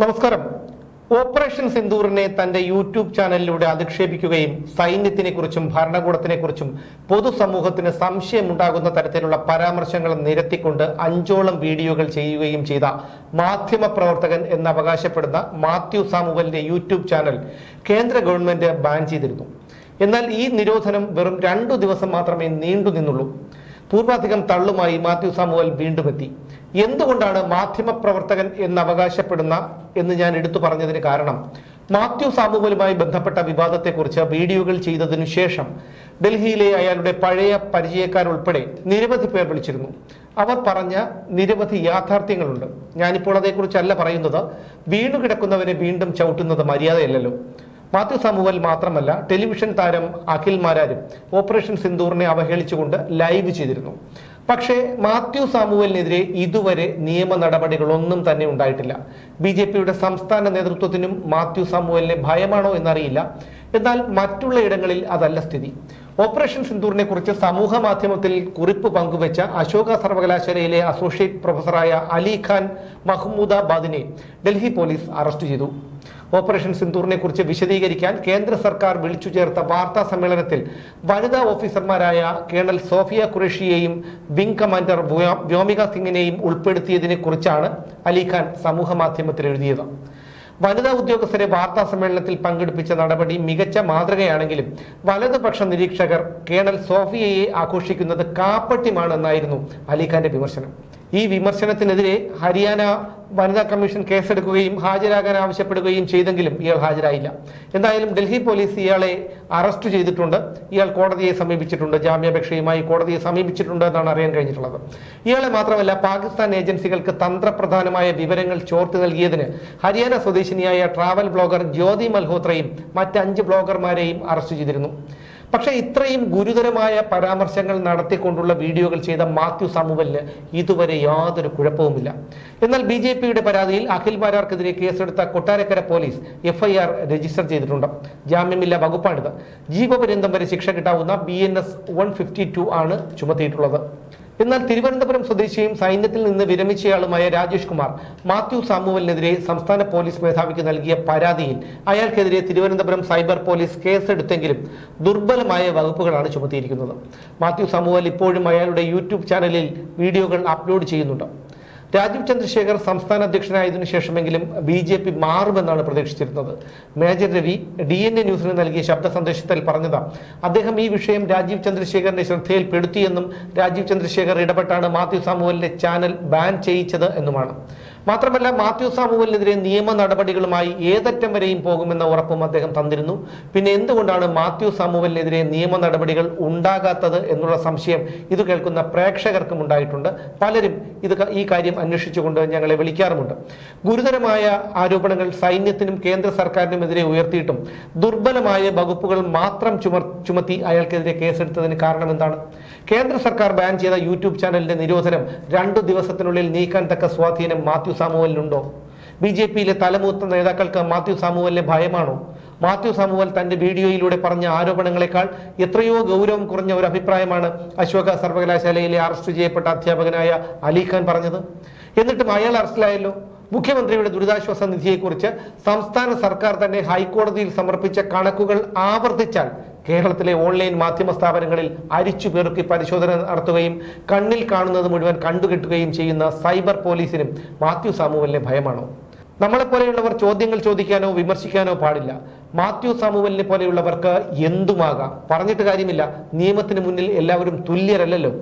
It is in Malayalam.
നമസ്കാരം. ഓപ്പറേഷൻ സിന്ദൂറിനെ തന്റെ യൂട്യൂബ് ചാനലിലൂടെ അധിക്ഷേപിക്കുകയും സൈന്യത്തിനെ കുറിച്ചും ഭരണകൂടത്തിനെ കുറിച്ചും പൊതുസമൂഹത്തിന് സംശയമുണ്ടാകുന്ന തരത്തിലുള്ള പരാമർശങ്ങൾ നിരത്തിക്കൊണ്ട് അഞ്ചോളം വീഡിയോകൾ ചെയ്യുകയും ചെയ്ത മാധ്യമ പ്രവർത്തകൻ എന്ന് അവകാശപ്പെടുന്ന മാത്യു സാമുവലിന്റെ യൂട്യൂബ് ചാനൽ കേന്ദ്ര ഗവൺമെന്റ് ബാൻ ചെയ്തിരുന്നു. എന്നാൽ ഈ നിരോധനം വെറും രണ്ടു ദിവസം മാത്രമേ നീണ്ടു നിന്നുള്ളൂ. പൂർവാധികം തള്ളുമായി മാത്യു സാമുവൽ വീണ്ടുമെത്തി എന്തുകൊണ്ടാണ് മാധ്യമപ്രവർത്തകൻ എന്ന് അവകാശപ്പെടുന്ന എന്ന് ഞാൻ എടുത്തു പറഞ്ഞതിന് കാരണം മാത്യു സാമുവലുമായി ബന്ധപ്പെട്ട വിവാദത്തെക്കുറിച്ച് വീഡിയോകൾ ചെയ്തതിനു ശേഷം ഡൽഹിയിലെ അയാളുടെ പഴയ പരിചയക്കാരുൾപ്പെടെ നിരവധി പേർ വിളിച്ചിരുന്നു. അവർ പറഞ്ഞ നിരവധി യാഥാർത്ഥ്യങ്ങളുണ്ട്. ഞാനിപ്പോൾ അതേക്കുറിച്ചല്ല പറയുന്നത്. വീണുകിടക്കുന്നവനെ വീണ്ടും ചവിട്ടുന്നത് മര്യാദയല്ലല്ലോ. മാത്യു സാമുവൽ മാത്രമല്ല ടെലിവിഷൻ താരം അഖിൽ മാരാരും ഓപ്പറേഷൻ സിന്ദൂറിനെ അവഹേളിച്ചുകൊണ്ട് ലൈവ് ചെയ്തിരുന്നു. പക്ഷേ മാത്യു സാമുവലിനെതിരെ ഇതുവരെ നിയമ നടപടികളൊന്നും തന്നെ ഉണ്ടായിട്ടില്ല. ബി ജെ പിയുടെ സംസ്ഥാന നേതൃത്വത്തിനും മാത്യു സാമുവലിനെ ഭയമാണോ എന്നറിയില്ല. എന്നാൽ മറ്റുള്ള ഇടങ്ങളിൽ അതല്ല സ്ഥിതി. ഓപ്പറേഷൻ സിന്ദൂറിനെ കുറിച്ച് സമൂഹ മാധ്യമത്തിൽ കുറിപ്പ് പങ്കുവച്ച അശോക സർവകലാശാലയിലെ അസോസിയേറ്റ് പ്രൊഫസറായ അലി ഖാൻ മഹ്മൂദാബാദിനെ ഡൽഹി പോലീസ് അറസ്റ്റ് ചെയ്തു. ഓപ്പറേഷൻ സിന്ദൂറിനെ കുറിച്ച് വിശദീകരിക്കാൻ കേന്ദ്ര സർക്കാർ വിളിച്ചു ചേർത്ത വാർത്താ സമ്മേളനത്തിൽ വനിതാ ഓഫീസർമാരായ കേണൽ സോഫിയ ഖുറേഷിയെയും വിംഗ് കമാൻഡർ വ്യോ- വ്യോമിക സിംഗിനെയും ഉൾപ്പെടുത്തിയതിനെ കുറിച്ചാണ് അലിഖാൻ സമൂഹ മാധ്യമത്തിൽ എഴുതിയത്. വനിതാ ഉദ്യോഗസ്ഥരെ വാർത്താ സമ്മേളനത്തിൽ പങ്കെടുപ്പിച്ച നടപടി മികച്ച മാതൃകയാണെങ്കിലും വലതുപക്ഷ നിരീക്ഷകർ കേണൽ സോഫിയയെ ആഘോഷിക്കുന്നത് കാപ്പട്യമാണെന്നായിരുന്നു അലിഖാന്റെ വിമർശനം. ഈ വിമർശനത്തിനെതിരെ ഹരിയാന വനിതാ കമ്മീഷൻ കേസെടുക്കുകയും ഹാജരാകാൻ ആവശ്യപ്പെടുകയും ചെയ്തെങ്കിലും ഇയാൾ ഹാജരായില്ല. എന്തായാലും ഡൽഹി പോലീസ് ഇയാളെ അറസ്റ്റ് ചെയ്തിട്ടുണ്ട്. ഇയാൾ കോടതിയെ സമീപിച്ചിട്ടുണ്ട്. ജാമ്യാപേക്ഷയുമായി കോടതിയെ സമീപിച്ചിട്ടുണ്ട് എന്നാണ് അറിയാൻ കഴിഞ്ഞിട്ടുള്ളത്. ഇയാളെ മാത്രമല്ല പാകിസ്ഥാൻ ഏജൻസികൾക്ക് തന്ത്രപ്രധാനമായ വിവരങ്ങൾ ചോർത്തി നൽകിയതിന് ഹരിയാന സ്വദേശിനിയായ ട്രാവൽ ബ്ലോഗർ ജ്യോതി മൽഹോത്രയും മറ്റ് അഞ്ച് ബ്ലോഗർമാരെയും അറസ്റ്റ് ചെയ്തിരുന്നു. പക്ഷേ ഇത്രയും ഗുരുതരമായ പരാമർശങ്ങൾ നടത്തിക്കൊണ്ടുള്ള വീഡിയോകൾ ചെയ്ത മാത്യു സാമുവലിന് ഇതുവരെ യാതൊരു കുഴപ്പവുമില്ല. എന്നാൽ ബി ജെ പിയുടെ പരാതിയിൽ അഖിൽമാരാർക്കെതിരെ കേസെടുത്ത കൊട്ടാരക്കര പോലീസ് എഫ്ഐആർ രജിസ്റ്റർ ചെയ്തിട്ടുണ്ട്. ജാമ്യമില്ല വകുപ്പാണിത്. ജീവപര്യന്തം വരെ ശിക്ഷ കിട്ടാവുന്ന B N S one fifty two ആണ് ചുമത്തിയിട്ടുള്ളത്. എന്നാൽ തിരുവനന്തപുരം സ്വദേശിയും സൈന്യത്തിൽ നിന്ന് വിരമിച്ചയാളുമായ രാജേഷ് കുമാർ മാത്യു സാമുവലിനെതിരെ സംസ്ഥാന പോലീസ് മേധാവിക്ക് നൽകിയ പരാതിയിൽ അയാൾക്കെതിരെ തിരുവനന്തപുരം സൈബർ പോലീസ് കേസെടുത്തെങ്കിലും ദുർബലമായ വകുപ്പുകളാണ് ചുമത്തിയിരിക്കുന്നത്. മാത്യു സാമുവൽ ഇപ്പോഴും അയാളുടെ യൂട്യൂബ് ചാനലിൽ വീഡിയോകൾ അപ്ലോഡ് ചെയ്യുന്നുണ്ട്. രാജീവ് ചന്ദ്രശേഖർ സംസ്ഥാന അധ്യക്ഷനായതിനു ശേഷമെങ്കിലും ബി ജെ പി മാറുമെന്നാണ് പ്രതീക്ഷിച്ചിരുന്നത്. Major Ravi D N A ന്യൂസിന് നൽകിയ ശബ്ദ സന്ദേശത്തിൽ പറഞ്ഞത് അദ്ദേഹം ഈ വിഷയം രാജീവ് ചന്ദ്രശേഖറിന്റെ ശ്രദ്ധയിൽപ്പെടുത്തിയെന്നും രാജീവ് ചന്ദ്രശേഖർ ഇടപെട്ടാണ് മാത്യു സാമുവലിന്റെ ചാനൽ ബാൻ ചെയ്യിച്ചത് എന്നുമാണ്. മാത്രമല്ല മാത്യു സാമുവലിനെതിരെ നിയമ നടപടികളുമായി ഏതറ്റം വരെയും പോകുമെന്ന ഉറപ്പും അദ്ദേഹം തന്നിരുന്നു. പിന്നെ എന്തുകൊണ്ടാണ് മാത്യു സാമുവലിനെതിരെ നിയമ നടപടികൾ ഉണ്ടാകാത്തത് എന്നുള്ള സംശയം ഇത് കേൾക്കുന്ന പ്രേക്ഷകർക്കും ഉണ്ടായിട്ടുണ്ട്. പലരും ഇത് ഈ കാര്യം അന്വേഷിച്ചുകൊണ്ട് ഞങ്ങളെ വിളിക്കാറുമുണ്ട്. ഗുരുതരമായ ആരോപണങ്ങൾ സൈന്യത്തിനും കേന്ദ്ര സർക്കാരിനും എതിരെ ഉയർത്തിയിട്ടും ദുർബലമായ വകുപ്പുകൾ മാത്രം ചുമർ ചുമത്തി അയാൾക്കെതിരെ കേസെടുത്തതിന് കാരണം എന്താണ് കേന്ദ്ര സർക്കാർ ബാൻ ചെയ്ത യൂട്യൂബ് ചാനലിന്റെ നിരോധനം രണ്ടു ദിവസത്തിനുള്ളിൽ നീക്കാൻ തക്ക സ്വാധീനം മാത്യു സാമുവലിനുണ്ടോ? ബി ജെ പിയിലെ തലമൂത്ത നേതാക്കൾക്ക് മാത്യു സാമുവലിനെ ഭയമാണോ? മാത്യു സാമുവൽ തന്റെ വീഡിയോയിലൂടെ പറഞ്ഞ ആരോപണങ്ങളെക്കാൾ എത്രയോ ഗൗരവം കുറഞ്ഞ ഒരു അഭിപ്രായമാണ് അശോക സർവകലാശാലയിലെ അറസ്റ്റ് ചെയ്യപ്പെട്ട അധ്യാപകനായ അലിഖാൻ പറഞ്ഞത്. എന്നിട്ടും അയാൾ അറസ്റ്റിലായല്ലോ. മുഖ്യമന്ത്രിയുടെ ദുരിതാശ്വാസ നിധിയെക്കുറിച്ച് സംസ്ഥാന സർക്കാർ തന്നെ ഹൈക്കോടതിയിൽ സമർപ്പിച്ച കണക്കുകൾ ആവർത്തിച്ചാൽ കേരളത്തിലെ ഓൺലൈൻ മാധ്യമ സ്ഥാപനങ്ങളിൽ അരിച്ചു പെറുക്കി പരിശോധന നടത്തുകയും കണ്ണിൽ കാണുന്നത് മുഴുവൻ കണ്ടുകെട്ടുകയും ചെയ്യുന്ന സൈബർ പോലീസിനും മാത്യു സാമുവലിനെ ഭയമാണോ? നമ്മളെപ്പോലെയുള്ളവർ ചോദ്യങ്ങൾ ചോദിക്കാനോ വിമർശിക്കാനോ പാടില്ല. മാത്യു സാമുവലിനെ പോലെയുള്ളവർക്ക് എന്തുമാകാം? പറഞ്ഞിട്ട് കാര്യമില്ല. നിയമത്തിന് മുന്നിൽ എല്ലാവരും തുല്യരല്ലല്ലോ.